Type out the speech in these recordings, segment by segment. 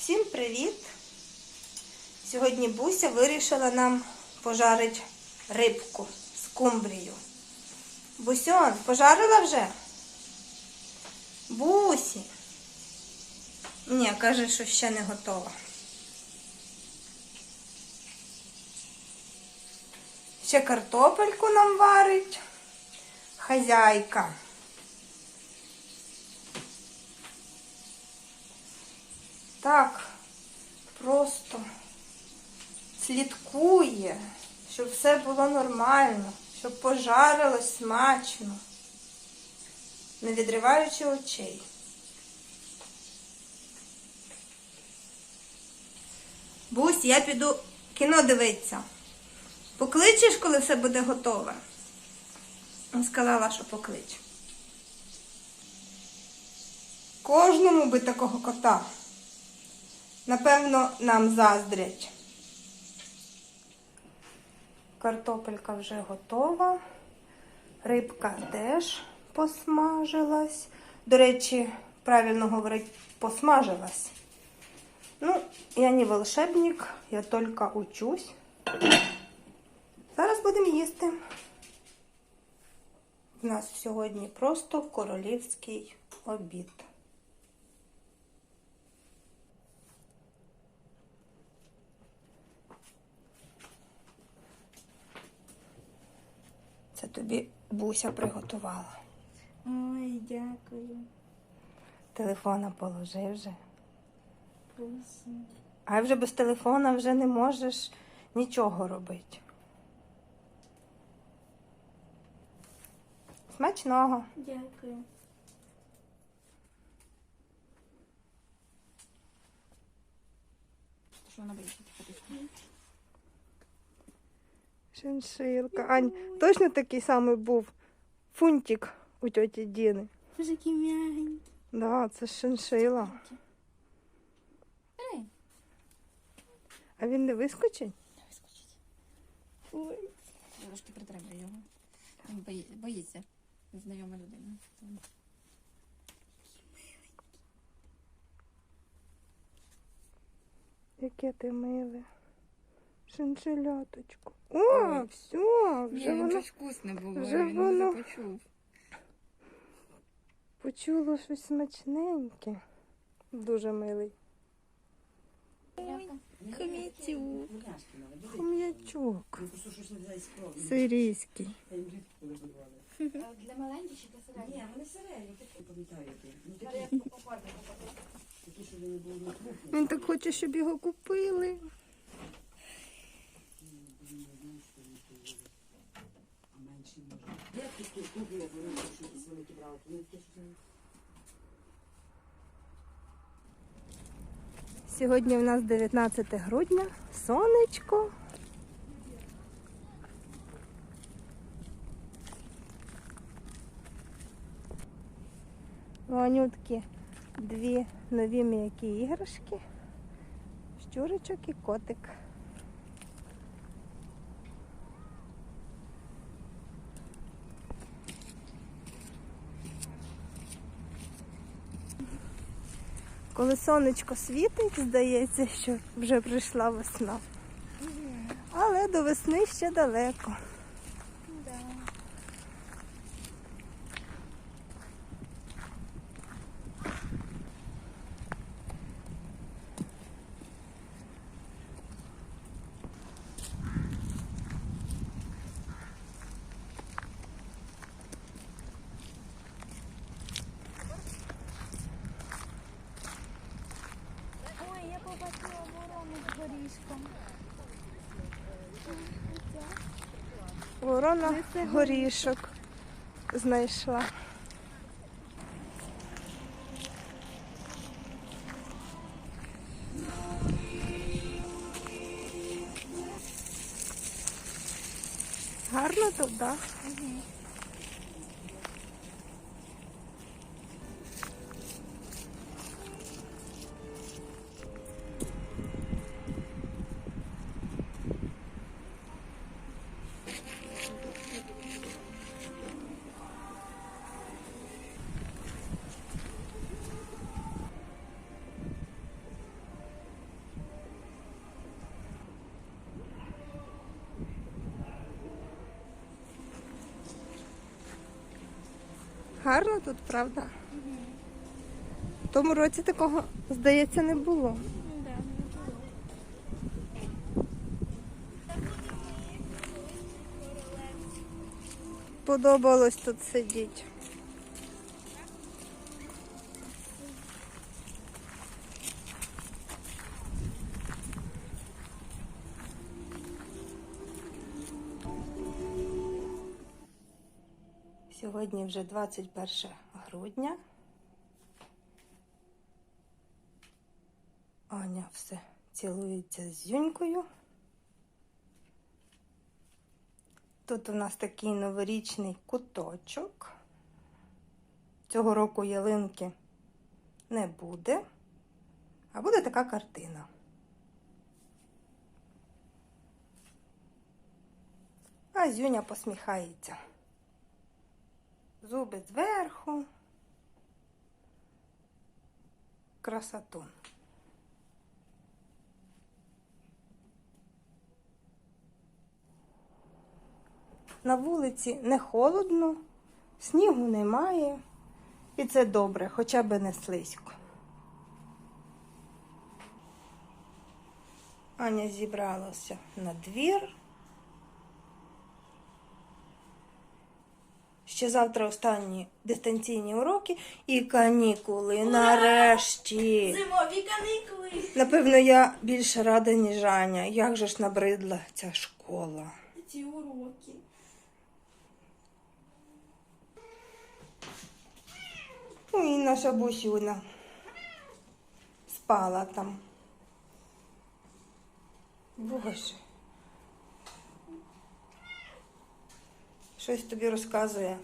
Всім привіт! Сьогодні Буся вирішила нам пожарити рибку з кумбрію. Бусьон, пожарила вже? Бусі. Ні, каже, що ще не готова. Ще картопельку нам варить. Хазяйка. Так, просто слідкує, щоб все було нормально, щоб пожарилось смачно, не відриваючи очей. Бусь, я піду кіно дивитися. Покличеш, коли все буде готове? Сказала, що поклич. Кожному би такого кота. Напевно, нам заздрять. Картопелька вже готова. Рибка теж посмажилась. До речі, правильно говорить, посмажилась. Ну, я не волшебник, я тільки учусь. Зараз будемо їсти. У нас сьогодні просто королівський обід. Це тобі Буся приготувала. Ой, дякую. Телефона положи вже. Пусі. А вже без телефона вже не можеш нічого робити. Смачного. Дякую. Що вона тихо Шиншилка. Ань, точно такий самий був фунтик у тьоті Діни. Боже, який м'ягенький. Да, це ж шиншила. Ей, А він не вискочить? не вискочить. Ой. Трошки притримай його. Він бої... боїться. Знайома людина. Яке ти миле. Шиншиляточку. О, Ой. все, вже Ні, воно щось вкусне було, вже він воно- вже почув. почуло щось смачненьке. Дуже милий. Хомітю. Хом'ячок. Сирійський. Для маленьких чи для середніх? Ні, вони пам'ятаєте. Ну такі, такі, щоб не крупні. Він менші може. Я такі куплю, як великі брали, то вони Сьогодні у нас 19 грудня, сонечко. У Анютки дві нові м'які іграшки. Щуричок і котик. Коли сонечко світить, здається, що вже прийшла весна. Але до весни ще далеко. Ворона горішок знайшла. Гарно тут, так? Гарно тут, правда? В тому році такого, здається, не було. Подобалось тут сидіти. Сьогодні вже 21 грудня. Аня все цілується з Зюнькою. Тут у нас такий новорічний куточок. Цього року ялинки не буде, а буде така картина. А Зюня посміхається. Зуби зверху. Красотун. На вулиці не холодно, снігу немає, і це добре, хоча б не слизько. Аня зібралася на двір. Ще завтра останні дистанційні уроки і канікули нарешті. Зимові каникули. Напевно, я більше рада, ніж Аня. Як же ж набридла ця школа. Ці уроки. Ну і наша бусюна спала там. Боже. Щось тобі розказує.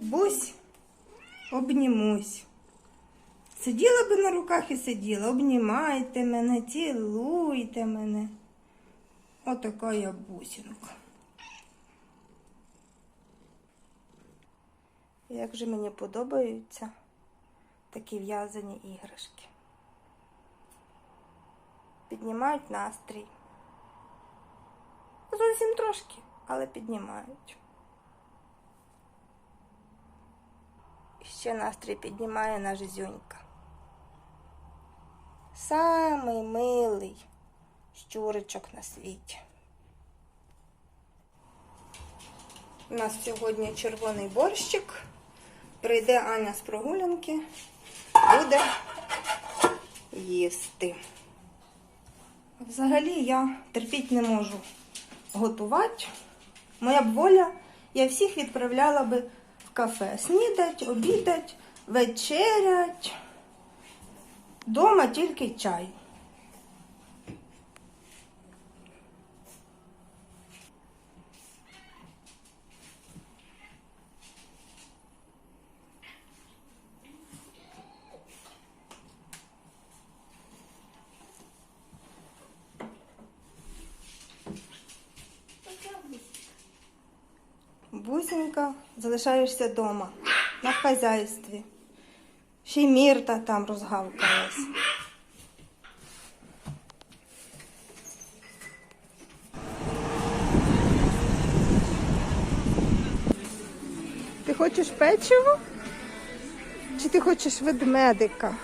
Бусь, обнімусь. Сиділа би на руках і сиділа. Обнімайте мене, цілуйте мене. Отака я бусінка. Як же мені подобаються такі в'язані іграшки. Піднімають настрій. Зовсім трошки, але піднімають. Ще настрій піднімає наш зюнька. Самий милий щуричок на світі. У нас сьогодні червоний борщик. Прийде Аня з прогулянки, буде їсти. Взагалі я терпіть не можу готувати. Моя б воля, я всіх відправляла би кафе. Снідать, обідать, вечерять. Дома тільки чай. Залишаєшся вдома, на хазяйстві. Ще й мірта там розгавкалась. Ти хочеш печиво? Чи ти хочеш ведмедика?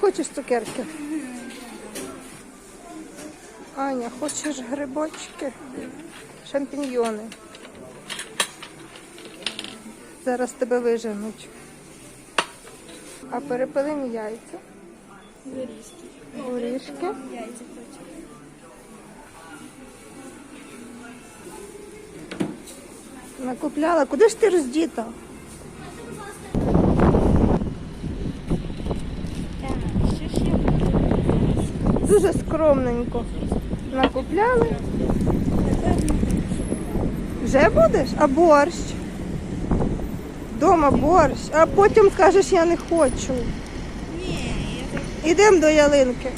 Хочеш цукерки? Аня, хочеш грибочки? Шампіньйони. Зараз тебе виженуть. А перепилені яйця. Горішки. Горішки. Яйця хочу. Накупляла. Куди ж ти роздіта? Так, що ще? Дуже скромненько. Накупляли. Вже будеш? А борщ? Дома борщ. А потім кажеш, я не хочу. Ні, я Ідемо до ялинки.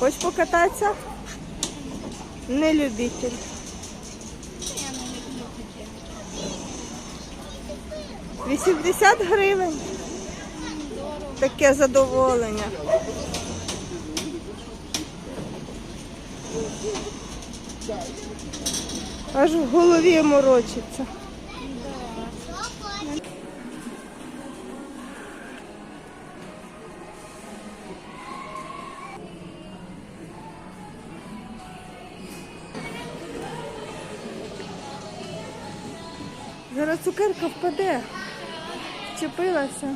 Хочеш покататися? Не любитель. 80 гривень. Таке задоволення. Аж в голові морочиться. Цукерка впаде. Вчепилася.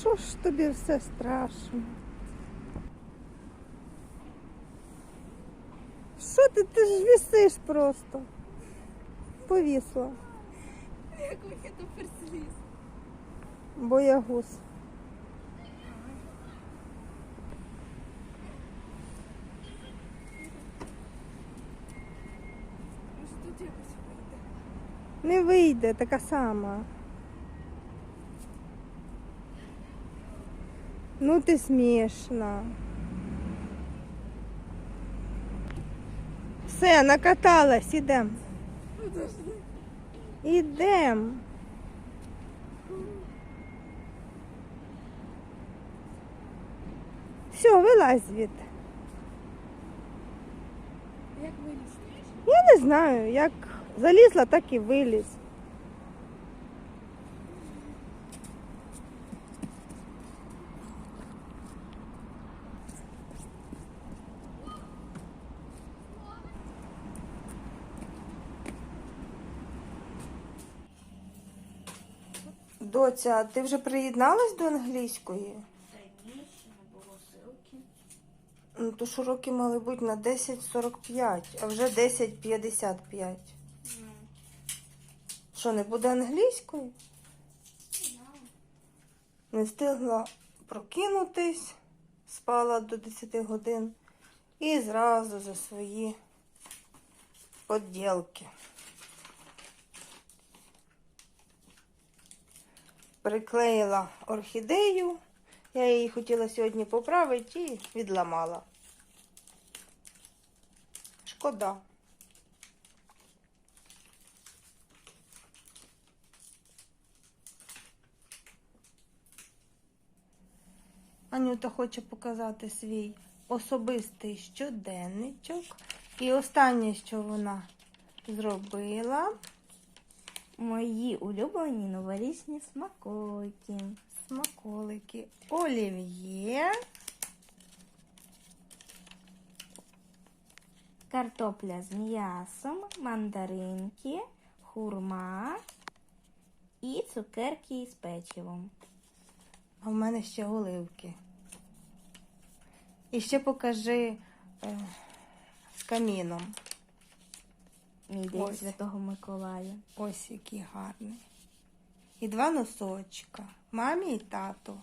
Що ж тобі все страшно? Що ти? Ти ж вісиш просто. Повісла. Як мені тепер сліз. Боягуз. Не вийде така сама. Ну ти смішна. Все, накаталась, ідем. Ідем. Все, вилазь звідти. Як вилізти? Я не знаю, як залізла, так і виліз. Доця, ти вже приєдналась до англійської? Раніше не було силки. Ну, то ж уроки мали бути на 10.45, а вже 10.55. Що, не буде англійської? Не встигла прокинутись, спала до 10 годин і зразу за свої поділки. Приклеїла орхідею. Я її хотіла сьогодні поправити і відламала. Шкода. Анюта хоче показати свій особистий щоденничок. І останнє, що вона зробила, Мої улюблені новорічні смаколики. смаколики олів'є, Картопля з м'ясом, мандаринки, хурма і цукерки з печивом. а в мене ще оливки. І ще покажи е, з каміном. Мій день Ось. Святого Миколая. Ось який гарний. І два носочка. Мамі і тату.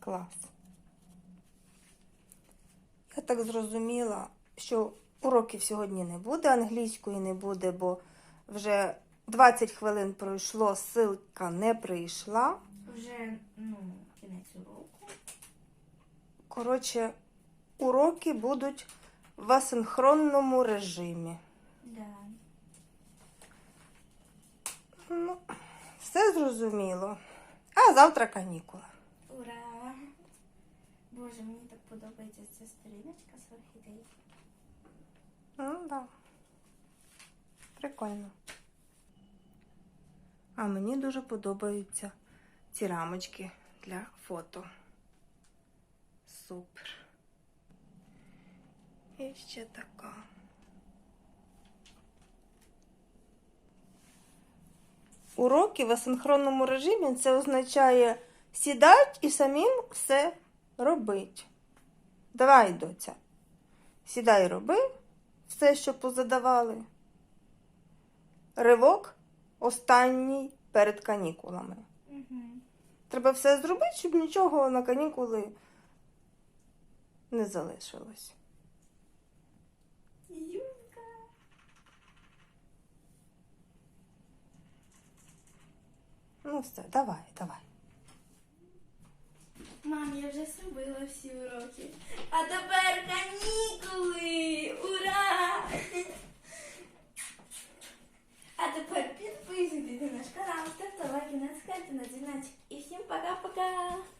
Клас. Я так зрозуміла, що уроків сьогодні не буде, англійської не буде, бо вже 20 хвилин пройшло, ссылка не прийшла. Вже ну, кінець уроку. Коротше, уроки будуть в асинхронному режимі. Да. Ну, все зрозуміло. А завтра канікули. Ура! Боже, мені так подобається ця сторіночка з орхідеї. Ну, да. Прикольно. А мені дуже подобаються ці рамочки для фото. Супер. І ще така. Уроки в асинхронному режимі це означає сідать і самим все робить. Давай, доця. Сідай роби все, що позадавали. Ривок останній перед канікулами. Треба все зробити, щоб нічого на канікули не залишилось. Юлька. Ну все, давай, давай. Мам, я вже зробила всі уроки. А тепер канікули! Ура! А тепер підписуйтесь на наш канал, ставте лайки, натискайте на дзвіночок. І всім пока-пока!